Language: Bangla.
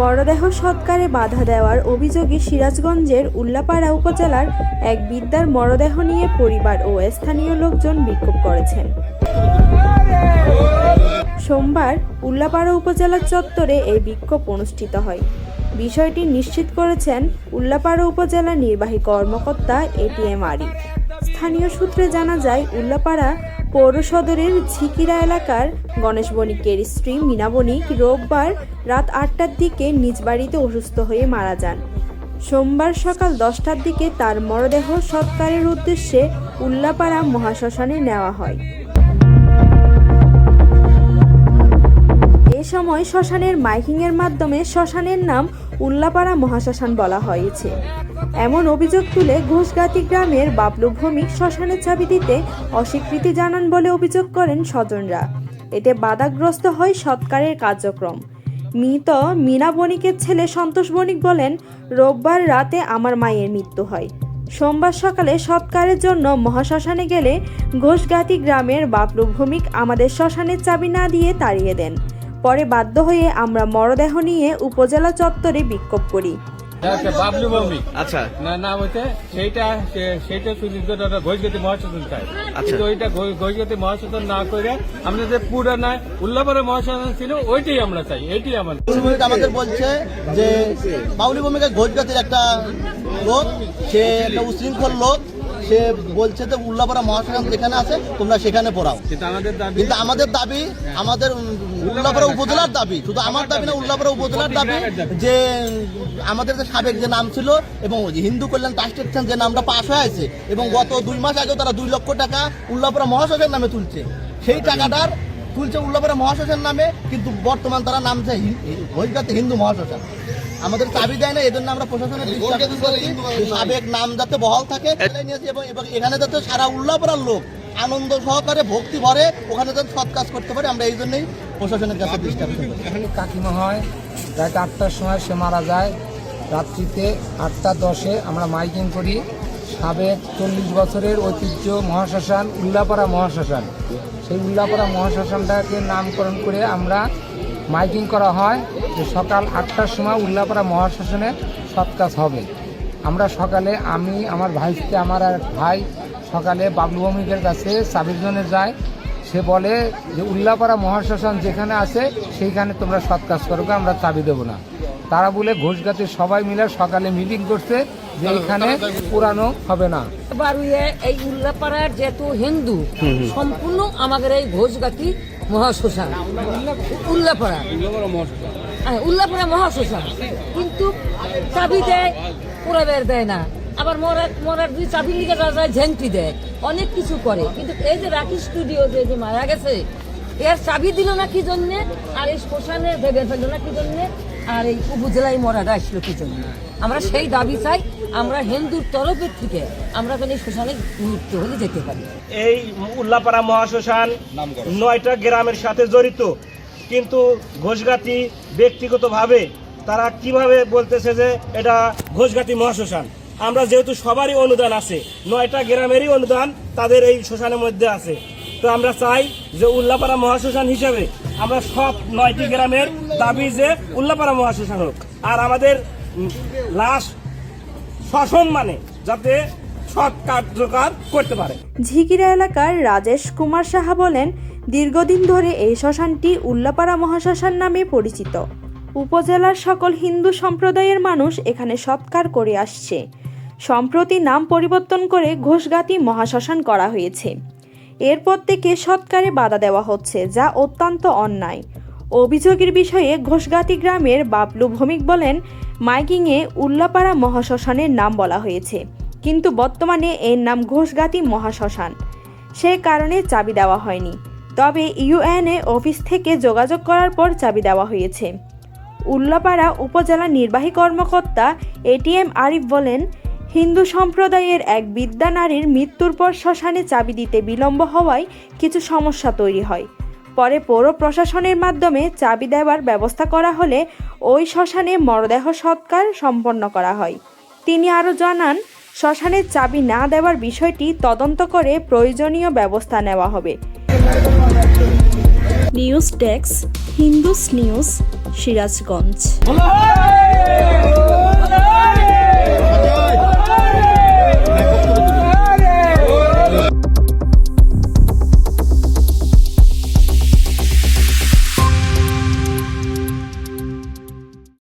মরদেহ সৎকারে বাধা দেওয়ার অভিযোগে সিরাজগঞ্জের উল্লাপাড়া উপজেলার এক বিদ্যার মরদেহ নিয়ে পরিবার ও স্থানীয় লোকজন বিক্ষোভ করেছেন। সোমবার উল্লাপাড়া উপজেলার চত্বরে এই বিক্ষোভ অনুষ্ঠিত হয়। বিষয়টি নিশ্চিত করেছেন উল্লাপাড়া উপজেলা নির্বাহী কর্মকর্তা এটিএম আরি স্থানীয় সূত্রে জানা যায়, উল্লাপাড়া পৌর সদরের ঝিকিরা এলাকার গণেশ বণিকের স্ত্রী মিনা বণিক রোববার রাত আটটার দিকে নিজ বাড়িতে অসুস্থ হয়ে মারা যান। সোমবার সকাল দশটার দিকে তার মরদেহ সৎকারের উদ্দেশ্যে উল্লাপাড়া মহাশ্মশানে নেওয়া হয়। এ সময় শ্মশানের মাইকিংয়ের মাধ্যমে শ্মশানের নাম উল্লাপাড়া মহাশ্মশান বলা হয়েছে। এমন অভিযোগ তুলে ঘোষগাতি গ্রামের বাবলু ভৌমিক শ্মশানের চাবি দিতে অস্বীকৃতি জানান বলে অভিযোগ করেন স্বজনরা। এতে বাধাগ্রস্ত হয় সৎকারের কার্যক্রম। মৃত মিনা বণিকের ছেলে সন্তোষ বণিক বলেন, রোববার রাতে আমার মায়ের মৃত্যু হয়। সোমবার সকালে সৎকারের জন্য মহাশ্মশানে গেলে ঘোষগাতি গ্রামের বাবলু ভৌমিক আমাদের শ্মশানের চাবি না দিয়ে তাড়িয়ে দেন। পরে বাধ্য হয়ে আমরা মরদেহ নিয়ে উপজেলা চত্বরে বিক্ষোভ করি। বাবলু ভৌমিক আচ্ছা। না নাম হচ্ছে সেইটা সেইটা সুচিন্তিত ঘোষগতি মহাসচন চাই কিন্তু ওইটা ঘোষগতি মহাসচন না করে আমরা যে পুরা না উল্লাপরে মহাসচন ছিল ওইটাই আমরা চাই এইটাই আমাদের। আমাদের বলছে যে বাউলি ভূমিকা ঘোষ একটা লোক সে একটা উশৃঙ্খল লোক সে বলছে যে উল্লাপাড়া মহাশ্মশান যেখানে আছে তোমরা সেখানে পড়াও। কিন্তু আমাদের দাবি আমাদের উল্লাপাড়া উপজেলার দাবি শুধু আমার দাবি না উল্লাপাড়া উপজেলার দাবি যে আমাদের যে সাবেক যে নাম ছিল এবং হিন্দু কল্যাণ ট্রাস্টের যে নামটা পাশ হয়ে আছে এবং গত দুই মাস আগেও তারা দুই লক্ষ টাকা উল্লাপাড়া মহাশ্মশানের নামে তুলছে। সেই টাকাটার তুলছে উল্লাপাড়া মহাশ্মশান নামে কিন্তু বর্তমান তারা নামছে হরিকাতে হিন্দু মহাশ্মশান আমাদের চাবি দেয় না এজন্য আমরা প্রশাসনের দৃষ্টি আকর্ষণ করছি যে সাবেক নাম যাতে বহাল থাকে এবং এবং এখানে যাতে সারা উল্লাপাড়ার লোক আনন্দ সহকারে ভক্তি ভরে ওখানে যাতে সৎ কাজ করতে পারে আমরা এই জন্যই প্রশাসনের কাছে দৃষ্টি আকর্ষণ করি কাকিমা হয় রাত আটটার সময় সে মারা যায়। রাত্রিতে আটটা দশে আমরা মাইকিং করি। সাবেক চল্লিশ বছরের ঐতিহ্য মহাশ্মশান উল্লাপাড়া মহাশ্মশান। সেই উল্লাপাড়া মহাশ্মশানটাকে নামকরণ করে আমরা মাইকিং করা হয় যে সকাল আটটার সময় উল্লাপাড়া মহাশ্মশানে সৎকাজ হবে। আমরা সকালে আমি আমার ভাইতে আমার এক ভাই সকালে বাবলু ভৌমিকের কাছে চাবির জন্য যায়। সে বলে যে উল্লাপাড়া মহাশ্মশান যেখানে আছে সেইখানে তোমরা সৎ কাজ করবে আমরা চাবি দেবো না? তারা বলে ঘোষগাতির সবাই মিলে সকালে মিটিং করছে যে এখানে পুরানো হবে না। এই উল্লাপাড়ার যেহেতু হিন্দু সম্পূর্ণ আমাদের এই ঘোষগাতি মহাশ্মশান। উল্লাপাড়া। হ্যাঁ, উল্লাপাড়া মহাশ্মশান। কিন্তু চাবি দেয় পুরাবের দেয় না। আবার মরার মরার দুই চাবি লিখে যায় ঝেংটি দেয়। অনেক কিছু করে। কিন্তু এই যে রাখি স্টুডিও যে যে মারা গেছে এর চাবি দিল না কি জন্যে? আর এই শ্মশানে ভেবে ফেলল না কি জন্যে? আর এই উপজেলায় মরাটা আসলো কি জন্য? আমরা সেই দাবি চাই। আমরা হিন্দুর তরফের থেকে আমরা এই শ্মশানে মৃত্যু হলে যেতে পারি। এই উল্লাপাড়া মহাশ্মশান নয়টা গ্রামের সাথে জড়িত। কিন্তু ঘোষগাতি ব্যক্তিগতভাবে তারা কীভাবে বলতেছে যে এটা ঘোষগাতি মহাশ্মশান? আমরা যেহেতু সবারই অনুদান আছে নয়টা গ্রামেরই অনুদান তাদের এই শ্মশানের মধ্যে আছে। তো আমরা চাই যে উল্লাপাড়া মহাশ্মশান হিসেবে আমরা সব নয়টি গ্রামের দাবি যে উল্লাপাড়া মহাশ্মশান হোক। আর আমাদের উম, লাশ সসম্মানে যাতে সৎ করতে পারে। ঝিকিরা এলাকার রাজেশ কুমার সাহা বলেন, দীর্ঘদিন ধরে এই শ্মশানটি উল্লাপাড়া মহাশ্মশান নামে পরিচিত। উপজেলার সকল হিন্দু সম্প্রদায়ের মানুষ এখানে সৎকার করে আসছে। সম্প্রতি নাম পরিবর্তন করে ঘোষগাতি মহাশ্মশান করা হয়েছে। এরপর থেকে সৎকারে বাধা দেওয়া হচ্ছে, যা অত্যন্ত অন্যায়। অভিযোগের বিষয়ে ঘোষগাতি গ্রামের বাবলু ভৌমিক বলেন, মাইকিংয়ে উল্লাপাড়া মহাশ্মশানের নাম বলা হয়েছে, কিন্তু বর্তমানে এর নাম ঘোষগাতি মহাশ্মশান। সে কারণে চাবি দেওয়া হয়নি। তবে ইউএনএ অফিস থেকে যোগাযোগ করার পর চাবি দেওয়া হয়েছে। উল্লাপাড়া উপজেলা নির্বাহী কর্মকর্তা এটিএম আরিফ বলেন, হিন্দু সম্প্রদায়ের এক বিদ্যা নারীর মৃত্যুর পর শ্মশানে চাবি দিতে বিলম্ব হওয়ায় কিছু সমস্যা তৈরি হয়। পরে পৌর প্রশাসনের মাধ্যমে চাবি দেওয়ার ব্যবস্থা করা হলে ওই শ্মশানে মরদেহ সৎকার সম্পন্ন করা হয়। তিনি আরও জানান শ্মশানের চাবি না দেওয়ার বিষয়টি তদন্ত করে প্রয়োজনীয় ব্যবস্থা নেওয়া হবে। নিউজ ডেস্ক হিন্দুস নিউজ সিরাজগঞ্জ।